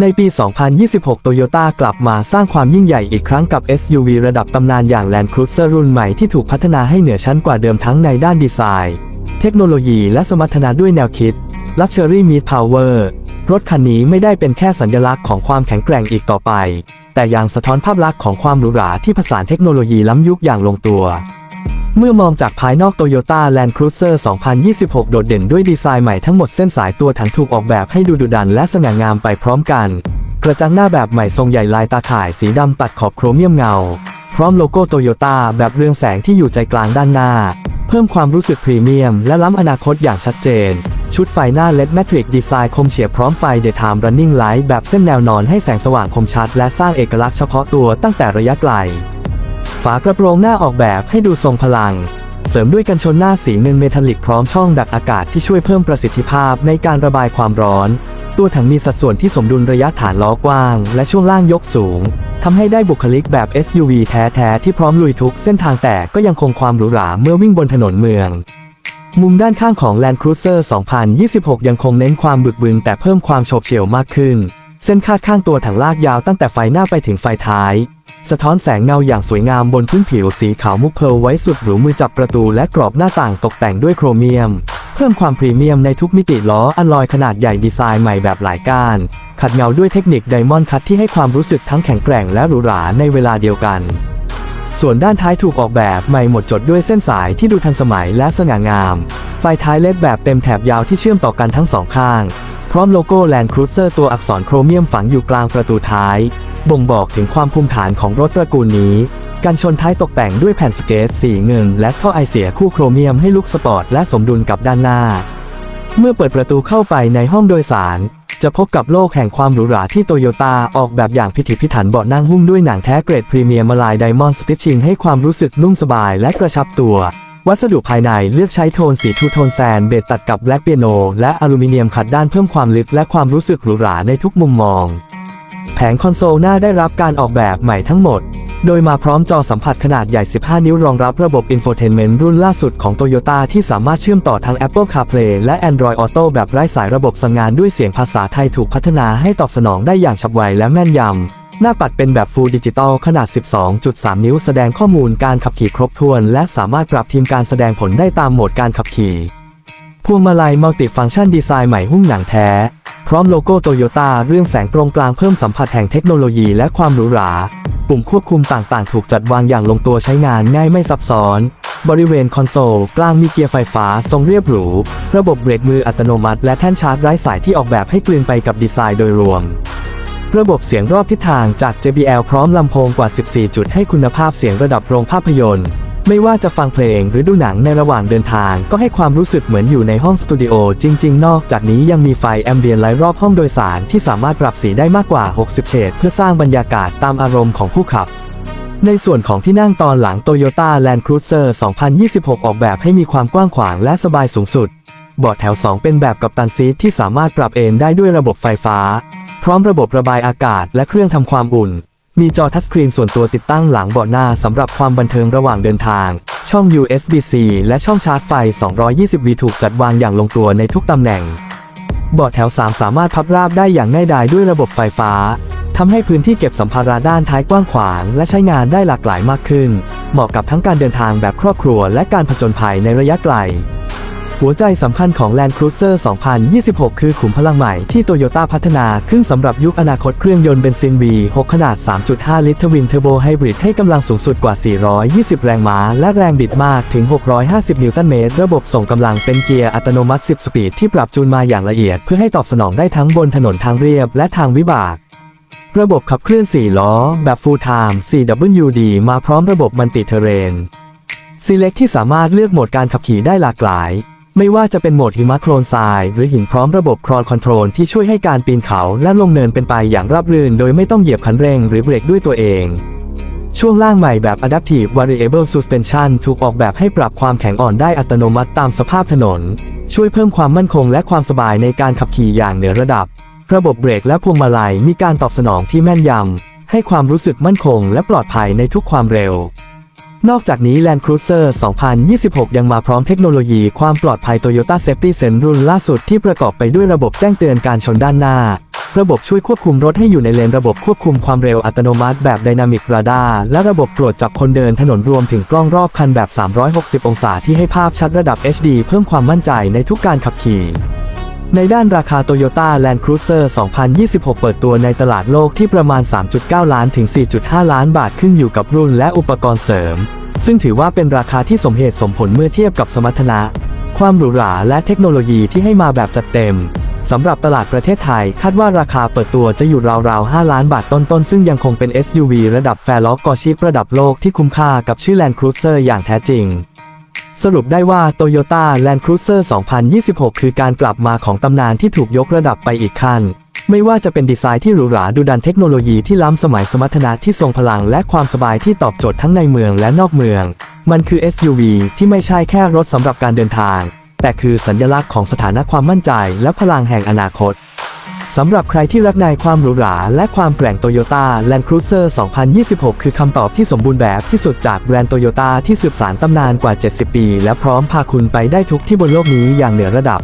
ในปี 2026โตโยต้ากลับมาสร้างความยิ่งใหญ่อีกครั้งกับ SUV ระดับตำนานอย่าง Land Cruiser รุ่นใหม่ที่ถูกพัฒนาให้เหนือชั้นกว่าเดิมทั้งในด้านดีไซน์ เทคโนโลยีและสมรรถนะด้วยแนวคิด Luxury Meet Power รถคันนี้ไม่ได้เป็นแค่สัญลักษณ์ของความแข็งแกร่งอีกต่อไป แต่ยังสะท้อนภาพลักษณ์ของความหรูหราที่ผสานเทคโนโลยีล้ำยุคอย่างลงตัว เมื่อมองจากภายนอก Toyota Land Cruiser 2026 โดดเด่นด้วยดีไซน์ใหม่ทั้งหมดเส้นสายตัวถังถูกออกแบบให้ดูดุดันและสง่างามไปพร้อมกัน กระจังหน้าแบบใหม่ทรงใหญ่ลายตาข่ายสีดำตัดขอบโครเมียมเงา พร้อมโลโก้โตโยต้าแบบเรืองแสงที่อยู่ใจกลางด้านหน้า เพิ่มความรู้สึกพรีเมียม และล้ำอนาคตอย่างชัดเจน ชุดไฟหน้า LED Matrix ดีไซน์คมเฉียบพร้อมไฟ Daytime Running Light แบบเส้นแนวนอนให้แสงสว่างคมชัด และสร้างเอกลักษณ์เฉพาะตัวตั้งแต่ระยะไกล ฝากระโปรงหน้าออกแบบให้ดูทรงพลัง เสริมด้วยกันชนหน้าสีเงินเมทัลลิกพร้อมช่องดักอากาศที่ช่วยเพิ่มประสิทธิภาพในการระบายความร้อน ตัวถังมีสัดส่วนที่สมดุลระยะฐานล้อกว้าง และช่วงล่างยกสูงทำให้ได้บุคลิกแบบ SUV แท้ๆที่พร้อมลุยทุกเส้นทางแต่ก็ยังคงความหรูหราเมื่อวิ่งบนถนนเมืองมุมด้านข้างของ Land Cruiser 2026 ยังคงเน้นความบึกบึนแต่เพิ่มความโฉบเฉี่ยวมากขึ้น เส้นคาดข้างตัวถังลากยาวตั้งแต่ไฟหน้าไปถึงไฟท้าย สะท้อนแสงเงาอย่างสวยงามบนพื้นผิวสีขาวมุกเพลไว้สุดหรูมือจับประตูและกรอบหน้าต่างตกแต่งด้วยโครเมียม เพิ่มความพรีเมียมในทุกมิติล้ออัลลอยขนาดใหญ่ดีไซน์ใหม่แบบหลายก้าน ขัดเงาด้วยเทคนิคไดมอนด์คัตที่ให้ความรู้สึกทั้งแข็งแกร่งและหรูหราในเวลาเดียวกัน ส่วนด้านท้ายถูกออกแบบใหม่หมดจดด้วยเส้นสายที่ดูทันสมัยและสง่างาม ไฟท้ายเล็ดแบบเต็มแถบยาวที่เชื่อมต่อกันทั้งสองข้าง พร้อมโลโก้ Land Cruiser ตัวอักษรโครเมียมฝังอยู่กลางประตูท้าย บ่งบอกถึงความภูมิฐานของรถตระกูลนี้การชนท้ายตกแต่งด้วยแผ่นสเกตสีเงิน และท่อไอเสียคู่โครเมียมให้ลุกสปอร์ตและสมดุลกับด้านหน้า เมื่อเปิดประตูเข้าไปในห้องโดยสาร จะพบกับโลกแห่งความหรูหราที่โตโยต้าออกแบบอย่างพิถีพิถันเบาะนั่งหุ้มด้วยหนังแท้เกรดพรีเมียมลายไดมอนด์สติชชิงให้ความรู้สึกนุ่มสบายและกระชับตัว วัสดุภายในเลือกใช้โทนสีทูโทนแซนเบจตัดกับแบล็กเปียโนและอลูมิเนียมขัดด้านเพิ่มความลึกและความรู้สึกหรูหราในทุกมุมมอง แผงคอนโซลหน้าได้รับการออกแบบใหม่ทั้งหมด โดยมาพร้อมจอสัมผัสขนาดใหญ่ 15 นิ้วรองรับระบบ Infotainment รุ่นล่าสุดของ Toyota ที่สามารถเชื่อมต่อทั้ง Apple CarPlay และ Android Auto แบบไร้สายระบบสั่งงานด้วยเสียงภาษาไทยถูกพัฒนาให้ตอบสนองได้อย่างฉับไวและแม่นยำ หน้าปัดเป็นแบบ Full Digital ขนาด 12.3 นิ้วแสดงข้อมูลการขับขี่ครบถ้วน และสามารถปรับทีมการแสดงผลได้ตามโหมดการขับขี่พวงมาลัยมัลติฟัง c t ชันดีไซน์ใหม่หุ้มหนังแท้ พร้อมโลโก้โตโยต้าเรื่องแสงตรงกลางเพิ่มสัมผัสแห่งเทคโนโลยีและความหรูหรา ปุ่มควบคุมต่างๆ ถูกจัดวางอย่างลงตัวใช้งานง่ายไม่ซับซ้อน บริเวณคอนโซล กลางมีเกียร์ไฟฟ้าทรงเรียบหรู ระบบเบรกมืออัตโนมัติ และแท่นชาร์จไร้สายที่ออกแบบให้กลืนไปกับดีไซน์โดยรวม ระบบเสียงรอบทิศทางจาก JBL พร้อมลำโพงกว่า 14 จุดให้คุณภาพเสียงระดับโรงภาพยนตร์ ไม่ว่าจะฟังเพลงหรือดูหนังในระหว่างเดินทาง ก็ให้ความรู้สึกเหมือนอยู่ในห้องสตูดิโอจริง ๆ นอกจากนี้ยังมีไฟแอมเบียนไลท์รอบห้องโดยสารที่สามารถปรับสีได้มากกว่า 60 เฉดเพื่อสร้างบรรยากาศตามอารมณ์ของผู้ขับ ในส่วนของที่นั่งตอนหลัง Toyota Land Cruiser 2026 ออกแบบให้มีความกว้างขวางและสบายสูงสุดเบาะแถว 2 เป็นแบบกับตันซีทที่สามารถปรับเอนได้ด้วยระบบไฟฟ้า พร้อมระบบระบายอากาศและเครื่องทำความอุ่น มีจอทัชสกรีนส่วนตัวติดตั้งหลังเบาะหน้าสำหรับความบันเทิงระหว่างเดินทาง ช่อง USB-C และช่องชาร์จไฟ 220V ถูกจัดวางอย่างลงตัวในทุกตำแหน่ง เบาะแถว 3 สามารถพับราบได้อย่างง่ายดายด้วยระบบไฟฟ้าทำให้พื้นที่เก็บสัมภาระด้านท้ายกว้างขวาง และใช้งานได้หลากหลายมากขึ้น เหมาะกับทั้งการเดินทางแบบครอบครัว และการผจญภัยในระยะไกล หัวใจสำคัญของ Land Cruiser 2026 คือขุมพลังใหม่ที่โตโยต้าพัฒนาขึ้นสำหรับยุคอนาคตเครื่องยนต์เบนซิน V6 ขนาด 3.5 ลิตรทวินเทอร์โบไฮบริดให้กำลังสูงสุดกว่า 420 แรงม้า และแรงบิดมากถึง 650 นิวตันเมตร ระบบส่งกำลังเป็นเกียร์อัตโนมัติ 10 สปีดที่ปรับจูนมาอย่างละเอียด เพื่อให้ตอบสนองได้ทั้งบนถนนทางเรียบและทางวิบากระบบขับเคลื่อน 4 ล้อ แบบ Full Time 4WD มาพร้อมระบบมันติเทเรน Select ที่สามารถเลือกโหมดการขับขี่ได้หลากหลาย ไม่ว่าจะเป็นโหมดหิมะโคลนทรายหรือหินพร้อมระบบครอ l คอนโทรลที่ช่วยให้การปีนเขาและลงเนินเป็นไปอย่างราบรื่น โดยไม่ต้องเหยียบคันเร่งหรือเบรกด้วยตัวเอง ช่วงล่างใหม่แบบ Adaptive Variable Suspension ถูกออกแบบให้ปรับความแข็งอ่อนได้อัตโนมัติตามสภาพถนน ช่วยเพิ่มความมั่นคงและความสบายในการขับขี่อย่างเหนือระดับ ระบบเบรกและพวงมาลัยมีการตอบสนองที่แม่นยำให้ความรู้สึกมั่นคงและปลอดภัยในทุกความเร็ว นอกจากนี้ Land Cruiser 2026 ยังมาพร้อมเทคโนโลยีความปลอดภัย Toyota Safety Sense รุ่นล่าสุดที่ประกอบไปด้วยระบบแจ้งเตือนการชนด้านหน้า ระบบช่วยควบคุมรถให้อยู่ในเลนระบบควบคุมความเร็วอัตโนมัติแบบ Dynamic Radar และระบบตรวจจับคนเดินถนนรวมถึงกล้องรอบคันแบบ 360 องศาที่ให้ภาพชัดระดับ HD เพิ่มความมั่นใจในทุกการขับขี่ ในด้านราคา Toyota Land Cruiser 2026 เปิดตัวในตลาดโลกที่ประมาณ 3.9 ล้านถึง 4.5 ล้านบาทขึ้นอยู่กับรุ่นและอุปกรณ์เสริม ซึ่งถือว่าเป็นราคาที่สมเหตุสมผลเมื่อเทียบกับสมรรถนะ ความหรูหราและเทคโนโลยีที่ให้มาแบบจัดเต็มสำหรับตลาดประเทศไทยคาดว่าราคาเปิดตัวจะอยู่ราวๆ 5 ล้านบาทต้นๆ ซึ่งยังคงเป็น SUV ระดับแฟร์ล็อกกอชิประดับโลกที่คุ้มค่ากับชื่อ Land Cruiser อย่างแท้จริง สรุปได้ว่า Toyota Land Cruiser 2026 คือการกลับมาของตำนานที่ถูกยกระดับไปอีกขั้น ไม่ว่าจะเป็นดีไซน์ที่หรูหราดูดันเทคโนโลยีที่ล้ำสมัยสมรรถนะที่ทรงพลังและความสบายที่ตอบโจทย์ทั้งในเมืองและนอกเมือง มันคือ SUV ที่ไม่ใช่แค่รถสำหรับการเดินทาง แต่คือสัญลักษณ์ของสถานะความมั่นใจและพลังแห่งอนาคต สำหรับใครที่รักในความหรูหรา และความแกร่งโตโยต้า Land Cruiser 2026 คือคำตอบที่สมบูรณ์แบบที่สุดจากแบรนด์โตโยต้าที่สืบสานตำนานกว่า 70 ปี และพร้อมพาคุณไปได้ทุกที่บนโลกนี้อย่างเหนือระดับ